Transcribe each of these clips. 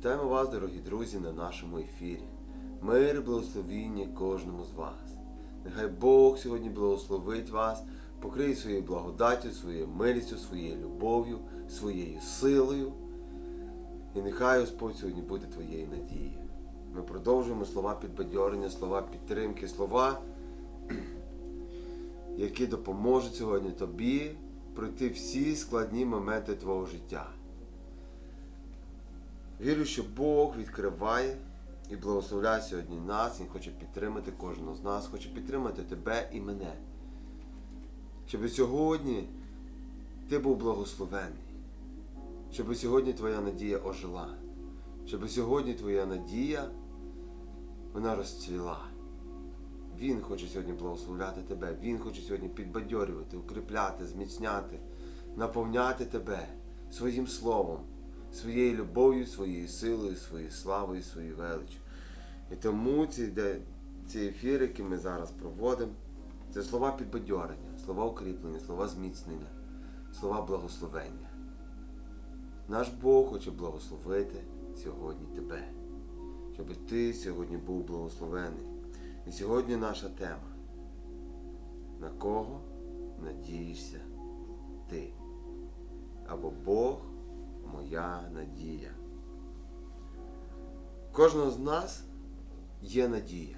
Вітаємо вас, дорогі друзі, на нашому ефірі. Мир і благословіння кожному з вас. Нехай Бог сьогодні благословить вас, покриє своєю благодаттю, своєю милістю, своєю любов'ю, своєю силою. І нехай Господь сьогодні буде твоєю надією. Ми продовжуємо слова підбадьорення, слова підтримки, слова, які допоможуть сьогодні тобі пройти всі складні моменти твого життя. Вірю, що Бог відкриває і благословляє сьогодні нас. Він хоче підтримати кожного з нас, хоче підтримати тебе і мене. Щоб сьогодні ти був благословений. Щоб сьогодні твоя надія ожила. Щоб сьогодні твоя надія вона розцвіла. Він хоче сьогодні благословляти тебе. Він хоче сьогодні підбадьорювати, укріпляти, зміцняти, наповняти тебе своїм словом, своєю любов'ю, своєю силою, своєю славою, своєю величчю. І тому ці, ці ефіри, які ми зараз проводимо, це слова підбадьорення, слова укріплення, слова зміцнення, слова благословення. Наш Бог хоче благословити сьогодні тебе, щоб ти сьогодні був благословений. І сьогодні наша тема. На кого надієшся ти? Або Бог моя надія. Кожного з нас є надія.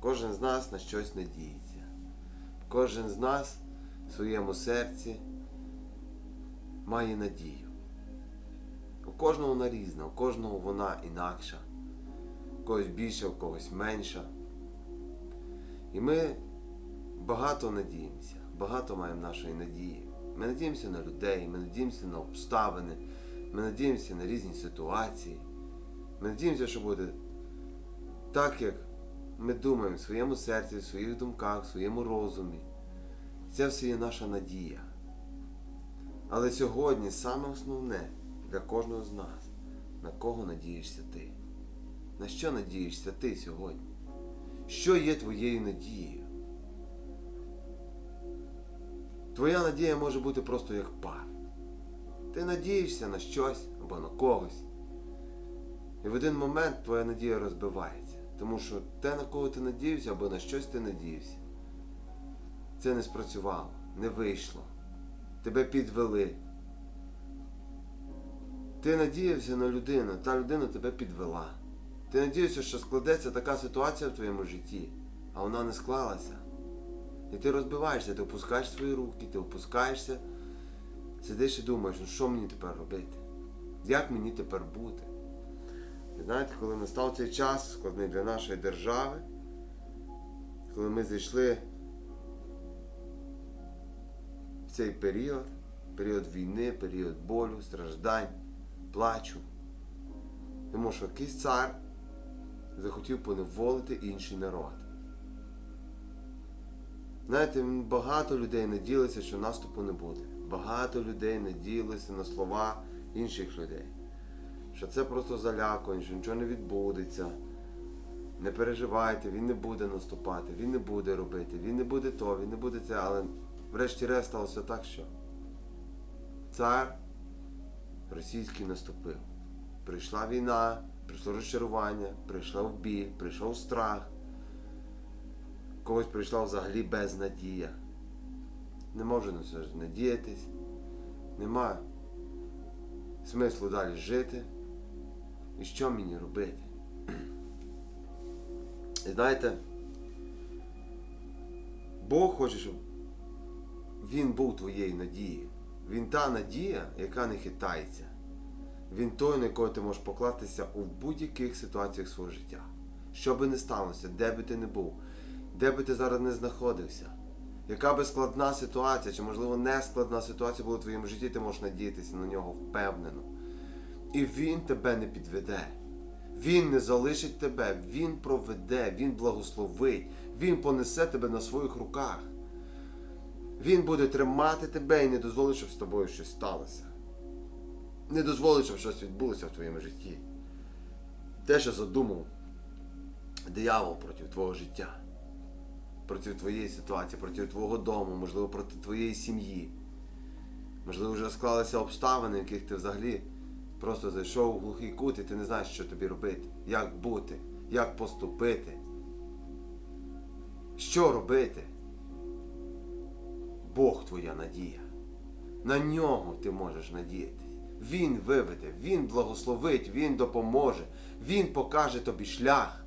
Кожен з нас на щось надіється. Кожен з нас в своєму серці має надію. У кожного вона різна, у кожного вона інакша. У когось більша, у когось менша. І ми багато надіємося, багато маємо нашої надії. Ми надіємося на людей, ми надіємося на обставини, ми надіємося на різні ситуації. Ми надіємося, що буде так, як ми думаємо в своєму серці, в своїх думках, в своєму розумі. Це все є наша надія. Але сьогодні саме основне для кожного з нас, на кого надієшся ти? На що надієшся ти сьогодні? Що є твоєю надією? Твоя надія може бути просто як пар. Ти надієшся на щось або на когось. І в один момент твоя надія розбивається. Тому що те, на кого ти надіявся, або на щось ти надіявся, це не спрацювало, не вийшло. Тебе підвели. Ти надіявся на людину, та людина тебе підвела. Ти надіявся, що складеться така ситуація в твоєму житті, а вона не склалася. І ти розбиваєшся, ти опускаєш свої руки, ти опускаєшся, сидиш і думаєш, ну що мені тепер робити? Як мені тепер бути? І знаєте, коли настав цей час, складний для нашої держави, коли ми зайшли в цей період, період війни, період болю, страждань, плачу, тому що якийсь цар захотів поневолити інший народ. Знаєте, багато людей надіялися, що наступу не буде. Багато людей надіялися на слова інших людей. Що це просто залякування, що нічого не відбудеться. Не переживайте, він не буде наступати, він не буде робити, він не буде то, він не буде це, але врешті-решт сталося так, що цар російський наступив. Прийшла війна, прийшло розчарування, прийшов біль, прийшов страх. Когось прийшла взагалі безнадія. Не можу на це надіятись. Нема смислу далі жити. І що мені робити? І знаєте, Бог хоче, щоб Він був твоєю надією. Він та надія, яка не хитається. Він той, на якого ти можеш покластися у будь-яких ситуаціях свого життя. Що би не сталося, де би ти не був, де би ти зараз не знаходився, яка би складна ситуація, чи можливо не складна ситуація була в твоєму житті, ти можеш надіятися на нього впевнено. І він тебе не підведе. Він не залишить тебе, він проведе, він благословить, він понесе тебе на своїх руках. Він буде тримати тебе і не дозволить, щоб з тобою щось сталося. Не дозволить, щоб щось відбулося в твоєму житті. Те, що задумав диявол проти твого життя, проти твоєї ситуації, проти твого дому, можливо, проти твоєї сім'ї. Можливо, вже склалися обставини, в яких ти взагалі просто зайшов у глухий кут, і ти не знаєш, що тобі робити, як бути, як поступити. Що робити? Бог твоя надія. На нього ти можеш надіятись. Він виведе, Він благословить, Він допоможе, Він покаже тобі шлях.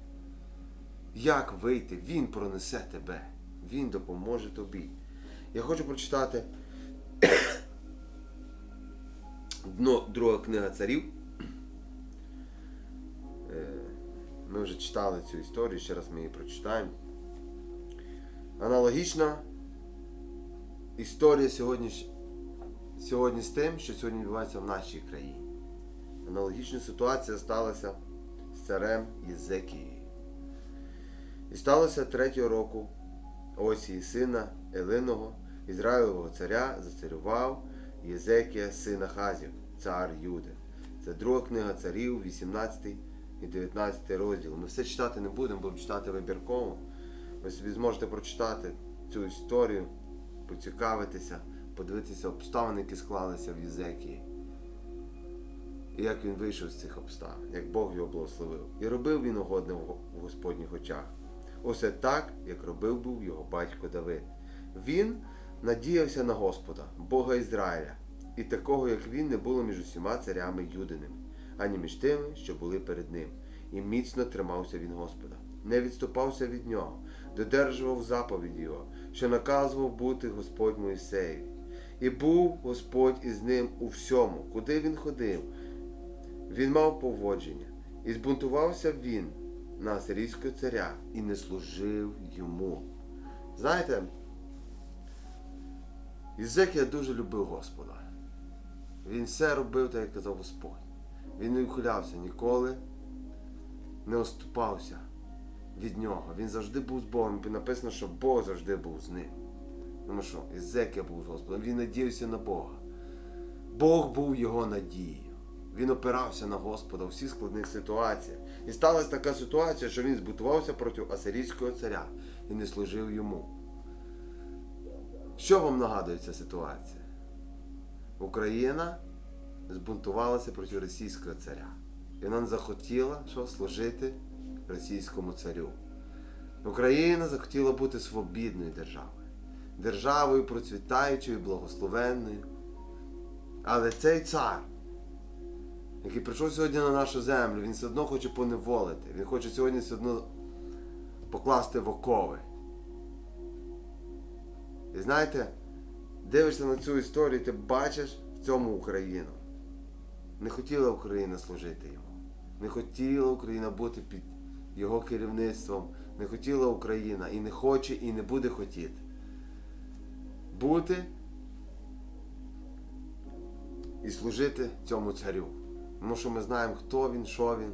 Як вийти, Він пронесе тебе, Він допоможе тобі. Я хочу прочитати дно, друга книга царів. Е, Ми вже читали цю історію, ще раз ми її прочитаємо. Аналогічна історія сьогодні, сьогодні з тим, що сьогодні відбувається в нашій країні. Аналогічна ситуація сталася з царем Єзекією. І сталося третього року Осії сина Елиного, Ізраїлового царя, зацарював Єзекія сина Хазів, цар Юди. Це друга книга царів, 18 і 19 розділ. Ми все читати не будемо, будемо читати вибірково. Ви собі зможете прочитати цю історію, поцікавитися, подивитися обставини, які склалися в Єзекії. І як він вийшов з цих обставин, як Бог його благословив. І робив він угодне в Господніх очах. Усе так, як робив був його батько Давид. Він надіявся на Господа, Бога Ізраїля, і такого, як він, не було між усіма царями юдиними, ані між тими, що були перед ним. І міцно тримався він Господа, не відступався від нього, додержував заповіді його, що наказував бути Господь Моїсеєві. І був Господь із ним у всьому, куди він ходив. Він мав поводження, і збунтувався він на асирійського царя і не служив йому. Знаєте, Єзекія дуже любив Господа. Він все робив, так як казав Господь. Він не ухилявся ніколи, не оступався від нього. Він завжди був з Богом. Написано, що Бог завжди був з ним. Тому що Єзекія був з Господом. Він надіявся на Бога. Бог був його надією. Він опирався на Господа у всіх складних ситуаціях. І сталася така ситуація, що він збутувався проти асирійського царя і не служив йому. Що вам нагадує ця ситуація? Україна збунтувалася проти російського царя. І вона не захотіла що, служити російському царю. Україна захотіла бути свобідною державою, державою процвітаючою, благословенною. Але цей цар, який прийшов сьогодні на нашу землю, він все одно хоче поневолити. Він хоче сьогодні все одно покласти в окови. І знаєте, дивишся на цю історію, ти бачиш в цьому Україну. Не хотіла Україна служити йому. Не хотіла Україна бути під його керівництвом. Не хотіла Україна і не хоче, і не буде хотіти. Бути і служити цьому царю. Тому що ми знаємо, хто він, що він.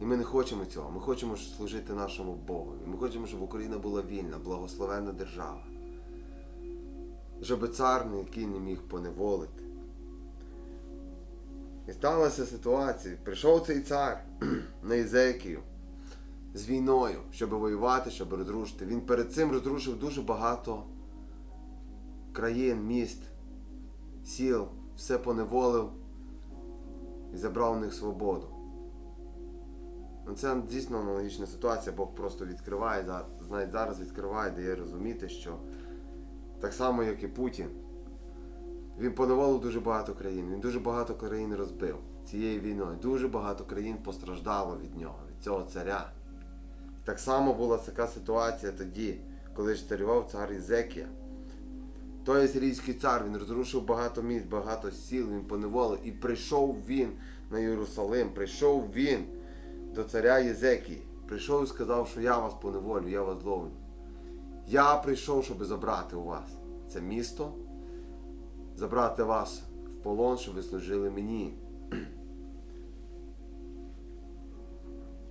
І ми не хочемо цього. Ми хочемо служити нашому Богу. І ми хочемо, щоб Україна була вільна, благословенна держава. Щоб цар який не міг поневолити. І сталася ситуація. Прийшов цей цар на Ізекію з війною, щоб воювати, щоб розрушити. Він перед цим розрушив дуже багато країн, міст, сіл, все поневолив забрав у них свободу. Ну, Це дійсно аналогічна ситуація, Бог просто відкриває, навіть зараз відкриває, дає розуміти, що так само, як і Путін, він поневолив дуже багато країн, він дуже багато країн розбив цією війною. Дуже багато країн постраждало від нього, від цього царя. Так само була така ситуація тоді, коли ж царював цар Ізекія. Той сирійський цар, він розрушив багато міст, багато сіл, він поневолив. І прийшов він на Єрусалим, прийшов він до царя Єзекії. Прийшов і сказав, що я вас поневолю, я вас ловлю. Я прийшов, щоб забрати у вас це місто, забрати вас в полон, щоб ви служили мені.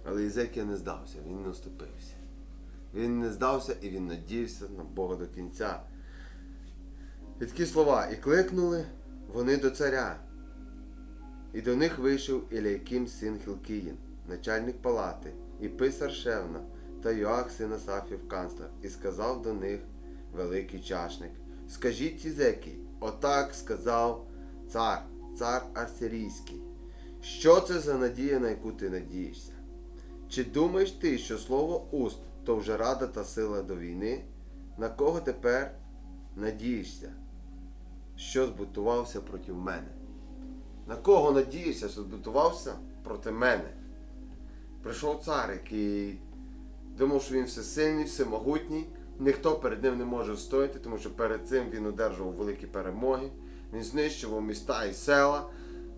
Але Єзекія не здався, він не оступився. Він не здався і він надіявся на Бога до кінця. І такі слова. І кликнули вони до царя. І до них вийшов Іляйким син Хілкіїн, начальник палати, і писар Шевна, та Йоах син Асафів канцлер, і сказав до них великий чашник. Скажіть Єзекій, отак сказав цар, цар Арсирійський. Що це за надія, на яку ти надієшся? Чи думаєш ти, що слово уст то вже рада та сила до війни? На кого тепер надієшся, що збутувався проти мене? На кого надієшся, що збутувався проти мене? Прийшов цар, який думав, що він всесильний, всемогутній, ніхто перед ним не може встояти, тому що перед цим він одержував великі перемоги, він знищував міста і села,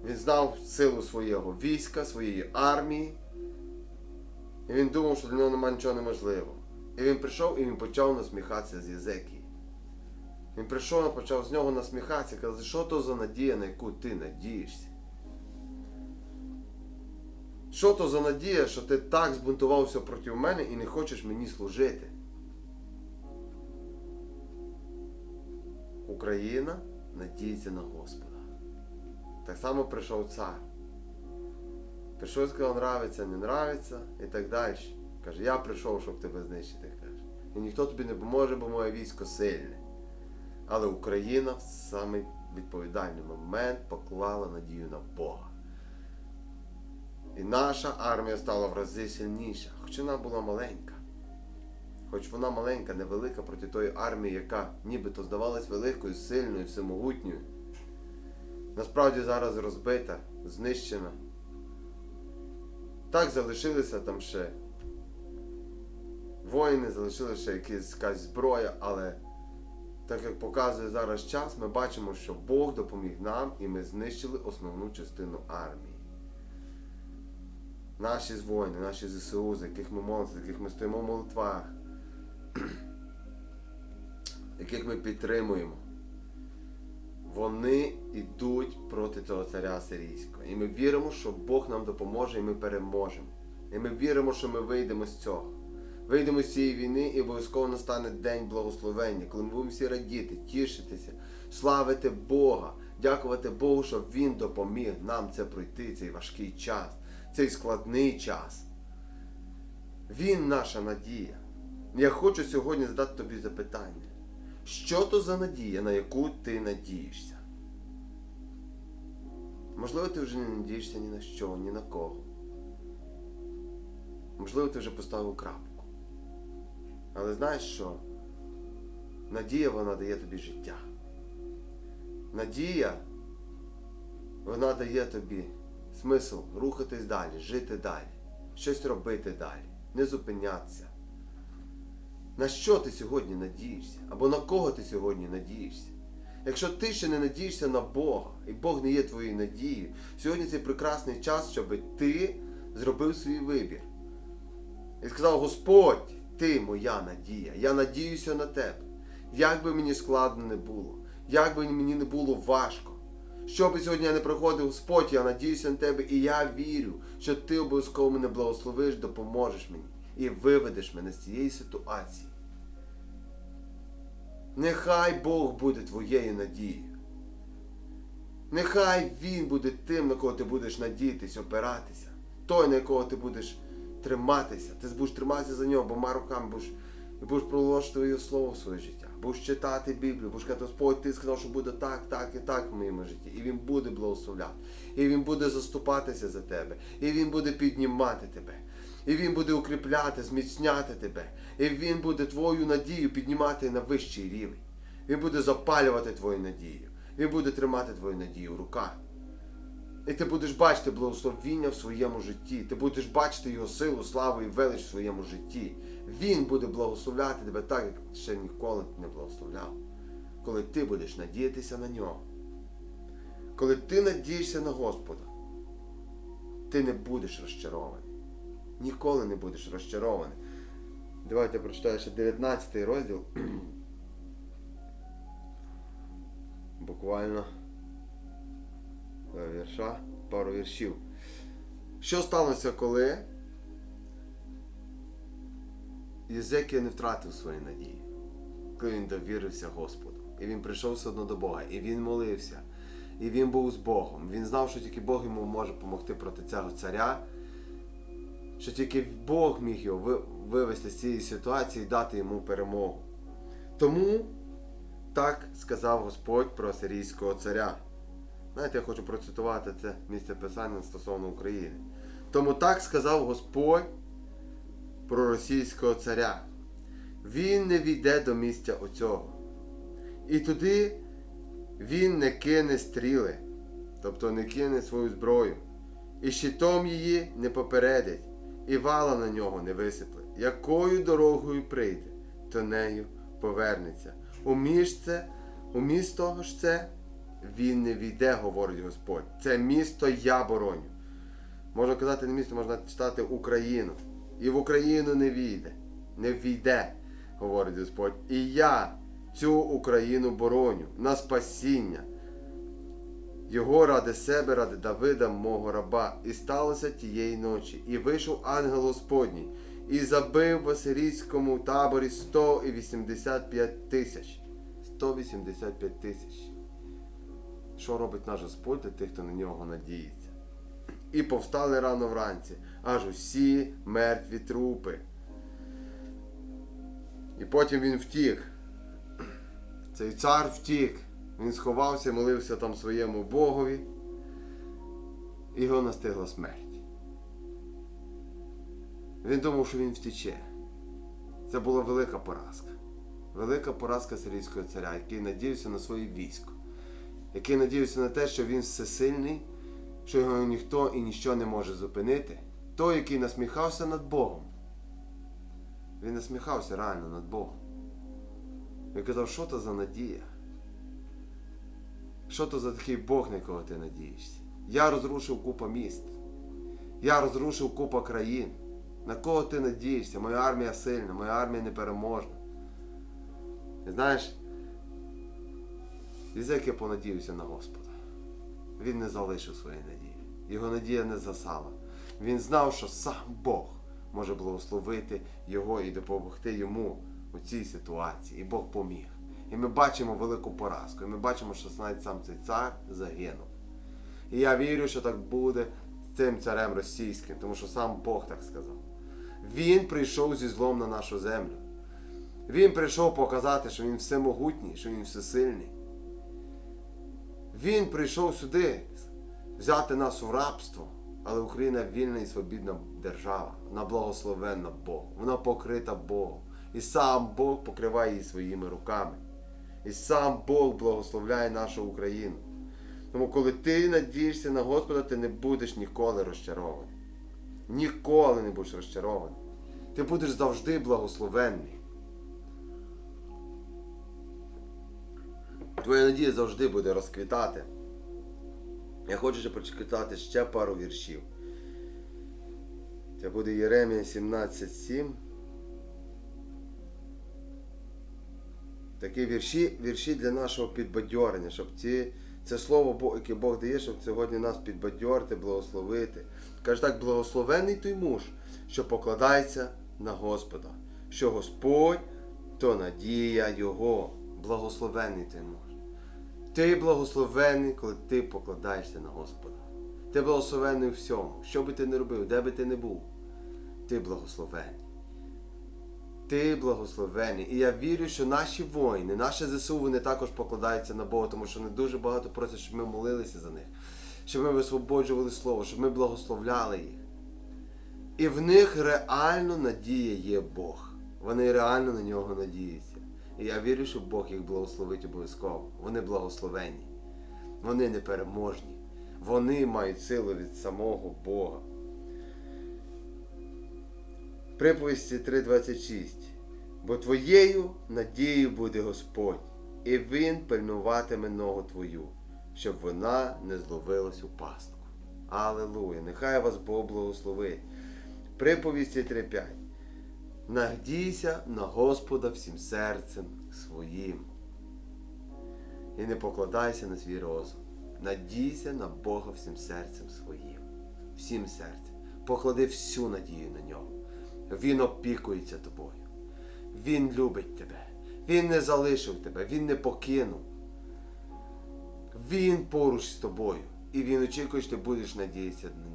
він знав силу свого війська, своєї армії. І він думав, що для нього немає нічого неможливого. І він прийшов і він почав насміхатися з Єзекії. Він прийшов почав з нього насміхатися, казати, що то за надія, на яку ти надієшся? Що то за надія, що ти так збунтувався проти мене і не хочеш мені служити? Україна надіється на Господа. Так само прийшов цар. Прийшов і сказав, нравиться, не нравиться і так далі. Каже, я прийшов, щоб тебе знищити. каже. І ніхто тобі не поможе, бо моє військо сильне. Але Україна в самий відповідальний момент поклала надію на Бога. І наша армія стала в рази сильніша, хоч вона була маленька. Хоч вона маленька, невелика проти тої армії, яка нібито здавалась великою, сильною, всемогутньою. Насправді зараз розбита, знищена. Так залишилися там ще воїни, залишилася ще якась, якась зброя, але так як показує зараз час, ми бачимо, що Бог допоміг нам і ми знищили основну частину армії. Наші воїни, наші ЗСУ, за яких ми молимося, за яких ми стоїмо в молитвах, яких ми підтримуємо, вони йдуть проти цього царя сирійського. І ми віримо, що Бог нам допоможе і ми переможемо. І ми віримо, що ми вийдемо з цього. Вийдемо з цієї війни і обов'язково настане день благословення, коли ми будемо всі радіти, тішитися, славити Бога, дякувати Богу, що Він допоміг нам це пройти, цей важкий час, цей складний час. Він наша надія. Я хочу сьогодні задати тобі запитання. Що то за надія, на яку ти надієшся? Можливо, ти вже не надієшся ні на що, ні на кого. Можливо, ти вже поставив крапку. Але знаєш що? Надія вона дає тобі життя. Надія вона дає тобі смисл рухатись далі, жити далі, щось робити далі, не зупинятися. На що ти сьогодні надієшся? Або на кого ти сьогодні надієшся? Якщо ти ще не надієшся на Бога, і Бог не є твоєю надією, сьогодні цей прекрасний час, щоб ти зробив свій вибір. І сказав, Господь, ти моя надія, я надіюся на тебе. Як би мені складно не було, як би мені не було важко. Що би сьогодні я не приходив, Господь, я надіюся на тебе, і я вірю, що ти обов'язково мене благословиш, допоможеш мені і виведеш мене з цієї ситуації. Нехай Бог буде твоєю надією. Нехай Він буде тим, на кого ти будеш надіятись, опиратися. Той, на якого ти будеш триматися. Ти будеш триматися за нього, бо руками будеш, будеш проголошувати його слово в своє життя. Будеш читати Біблію, будеш казати, Господь, ти сказав, що буде так, так і так в моєму житті. І Він буде благословляти. І Він буде заступатися за тебе. І Він буде піднімати тебе. І Він буде укріпляти, зміцняти тебе. І Він буде твою надію піднімати на вищий рівень. Він буде запалювати твою надію. Він буде тримати твою надію в руках. І ти будеш бачити благословіння в своєму житті. Ти будеш бачити його силу, славу і велич в своєму житті. Він буде благословляти тебе так, як ще ніколи не благословляв. Коли ти будеш надіятися на нього. Коли ти надієшся на Господа, ти не будеш розчарований. Ніколи не будеш розчарований. Давайте прочитаю ще 19 розділ. Буквально вірша, пару віршів. Що сталося, коли Єзекія не втратив свої надії, коли він довірився Господу. І він прийшов все одно до Бога, і він молився, і він був з Богом. Він знав, що тільки Бог йому може допомогти проти цього царя, що тільки Бог міг його вивести з цієї ситуації і дати йому перемогу. Тому так сказав Господь про асирійського царя. Знаєте, я хочу процитувати це місце писання стосовно України. Тому так сказав Господь про російського царя. Він не війде до місця оцього. І туди він не кине стріли, тобто не кине свою зброю, і щитом її не попередить, і вала на нього не висипле. Якою дорогою прийде, то нею повернеться. У місце, у місто ж це він не війде, говорить Господь. Це місто я бороню. Можна казати не місто, можна читати Україну. І в Україну не війде, не війде, говорить Господь. І я цю Україну бороню на спасіння. Його ради себе, ради Давида, мого раба. І сталося тієї ночі. І вийшов ангел Господній, і забив в асирійському таборі 185 тисяч. 185 тисяч. Що робить наш Господь для тих, хто на нього надіється? І повстали рано вранці, аж усі мертві трупи. І потім він втік. Цей цар втік. Він сховався, молився там своєму Богові. І його настигла смерть. Він думав, що він втече. Це була велика поразка. Велика поразка сирійського царя, який надіявся на своє військо, який надіявся на те, що він всесильний, що його ніхто і ніщо не може зупинити. Той, який насміхався над Богом. Він насміхався реально над Богом. Він казав, що то за надія? Що то за такий Бог, на якого ти надієшся? Я розрушив купа міст. Я розрушив купа країн. На кого ти надієшся? Моя армія сильна, моя армія непереможна. І знаєш, Ізек я понадіявся на Господа. Він не залишив своєї надії. Його надія не засала. Він знав, що сам Бог може благословити його і допомогти йому у цій ситуації. І Бог поміг. І ми бачимо велику поразку. І ми бачимо, що навіть сам цей цар загинув. І я вірю, що так буде з цим царем російським, тому що сам Бог так сказав. Він прийшов зі злом на нашу землю. Він прийшов показати, що він всемогутній, що він всесильний. Він прийшов сюди взяти нас у рабство, але Україна вільна і свобідна держава. Вона благословенна Богом. Вона покрита Богом. І сам Бог покриває її своїми руками. І сам Бог благословляє нашу Україну. Тому, коли ти надієшся на Господа, ти не будеш ніколи розчарований. Ніколи не будеш розчарований. Ти будеш завжди благословенний. Твоя надія завжди буде розквітати. Я хочу ще прочитати ще пару віршів. Це буде Єремія 17.7. Такі вірші, вірші для нашого підбадьорення, щоб ці, це слово, яке Бог дає, щоб сьогодні нас підбадьорити, благословити. Каже так, благословений той муж, що покладається на Господа, що Господь то надія Його. Благословений той муж. Ти благословений, коли ти покладаєшся на Господа. Ти благословений у всьому. Що би ти не робив, де би ти не був, ти благословений. Ти благословений. І я вірю, що наші воїни, наші ЗСУ, вони також покладаються на Бога, тому що вони дуже багато просять, щоб ми молилися за них, щоб ми висвободжували слово, щоб ми благословляли їх. І в них реально надія є Бог. Вони реально на нього надіються. І я вірю, що Бог їх благословить обов'язково. Вони благословені. Вони непереможні. Вони мають силу від самого Бога. Приповісті 3.26. Бо твоєю надією буде Господь, і Він пильнуватиме ногу твою, щоб вона не зловилась у пастку. Аллилуйя! Нехай вас Бог благословить. Приповісті 3.5. Нагдійся на Господа всім серцем своїм. І не покладайся на свій розум. Надійся на Бога всім серцем своїм. Всім серцем. Поклади всю надію на нього. Він опікується тобою. Він любить тебе. Він не залишив тебе, Він не покинув. Він поруч з тобою. І він очікує, що ти будеш надіятися на.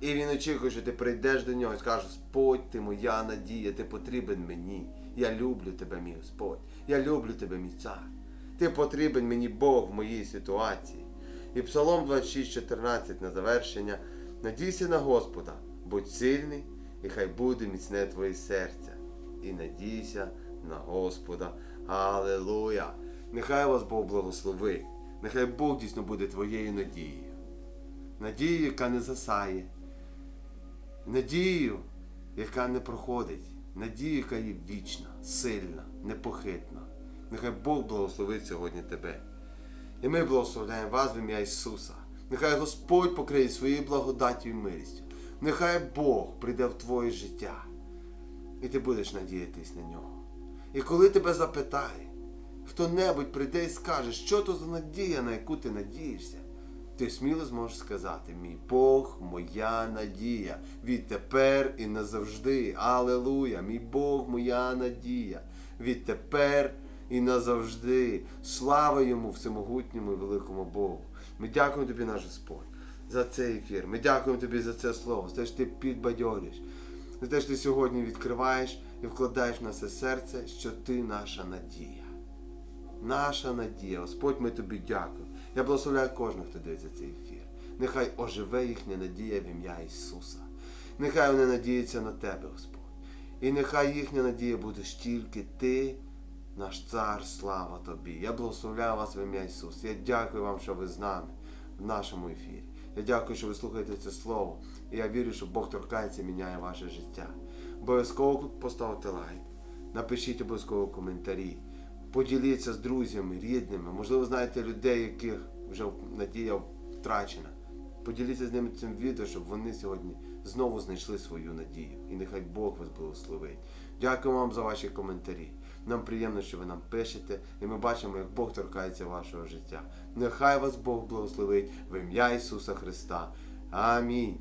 І він очікує, що ти прийдеш до нього і скажеш, Господь, ти моя надія, ти потрібен мені. Я люблю тебе, мій Господь. Я люблю тебе, мій цар. Ти потрібен мені Бог в моїй ситуації. І Псалом 26,14 на завершення. Надійся на Господа, будь сильний, і хай буде міцне твоє серце. І надійся на Господа. Аллилуйя! Нехай вас Бог благословить. Нехай Бог дійсно буде твоєю надією. Надією, яка не засає. Надією, яка не проходить. Надію, яка є вічна, сильна, непохитна. Нехай Бог благословить сьогодні тебе. І ми благословляємо вас в ім'я Ісуса. Нехай Господь покриє своєю благодаттю і милістю. Нехай Бог прийде в твоє життя. І ти будеш надіятись на нього. І коли тебе запитає, хто-небудь прийде і скаже, що то за надія, на яку ти надієшся, ти сміло зможеш сказати, мій Бог, моя надія, відтепер і назавжди. Алелуя! Мій Бог, моя надія, відтепер і назавжди. Слава йому всемогутньому і великому Богу. Ми дякуємо тобі, наш Господь, за цей ефір. Ми дякуємо тобі за це слово, за те, що ти підбадьориш, за те, що ти сьогодні відкриваєш і вкладаєш в нас серце, що ти наша надія. Наша надія. Господь, ми тобі дякуємо. Я благословляю кожного, хто дивиться цей ефір. Нехай оживе їхня надія в ім'я Ісуса. Нехай вони надіються на Тебе, Господь. І нехай їхня надія буде тільки Ти, наш цар, слава Тобі. Я благословляю вас в ім'я Ісуса. Я дякую вам, що ви з нами в нашому ефірі. Я дякую, що ви слухаєте це слово. І я вірю, що Бог торкається і міняє ваше життя. Обов'язково поставте лайк. Напишіть обов'язково коментарі. Поділіться з друзями, рідними. Можливо, знаєте людей, яких вже надія втрачена. Поділіться з ними цим відео, щоб вони сьогодні знову знайшли свою надію. І нехай Бог вас благословить. Дякую вам за ваші коментарі. Нам приємно, що ви нам пишете, і ми бачимо, як Бог торкається вашого життя. Нехай вас Бог благословить в ім'я Ісуса Христа. Амінь.